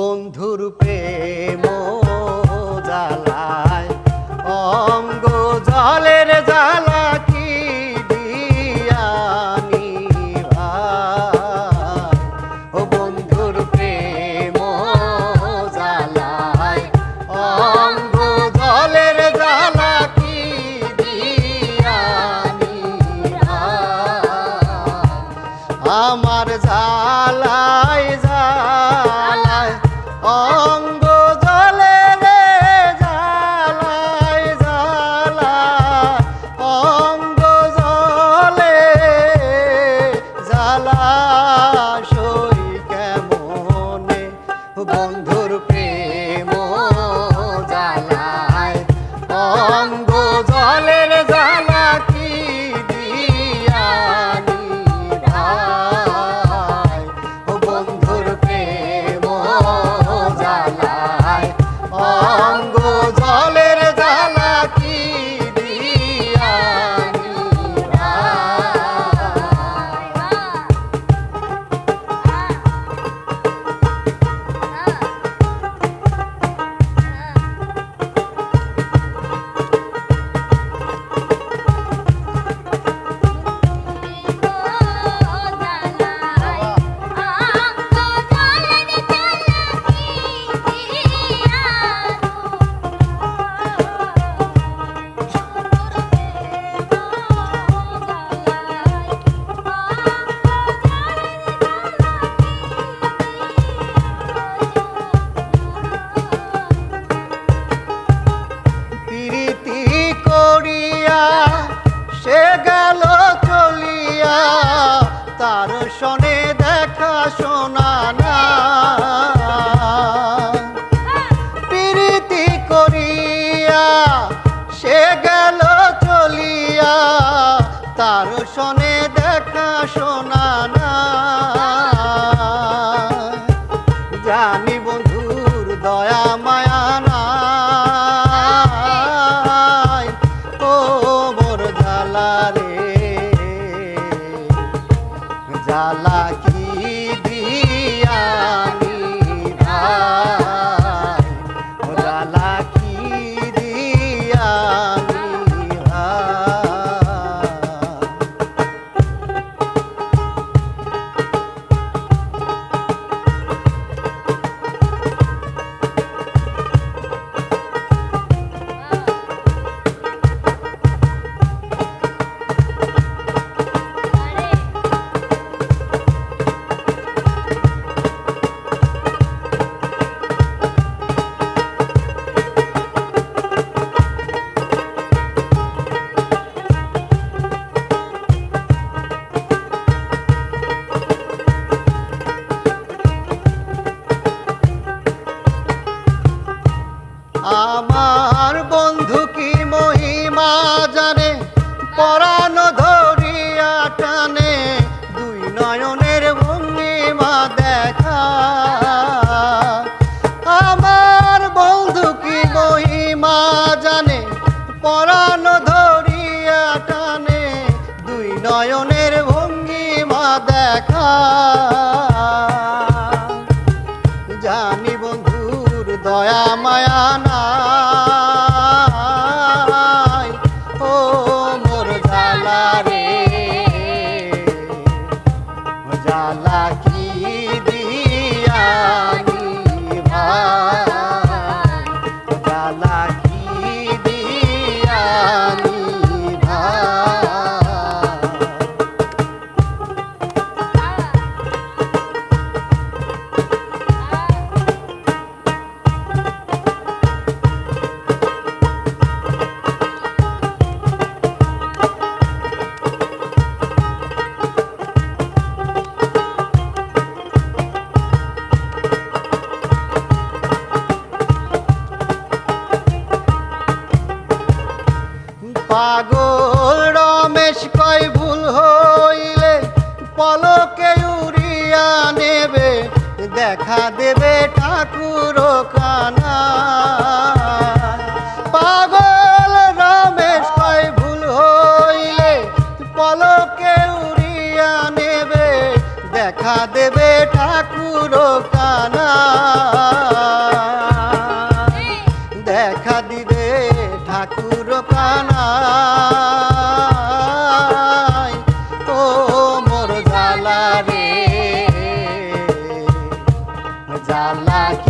বন্ধুর প্রেম জালায় জ্বালা মায়া নয়নের ভঙ্গি মা দেখা। পাগল রমেশ কয় ভুল হইলে? পলকে উড়িয়া নেবে দেখা দেবে ঠাকুর sound like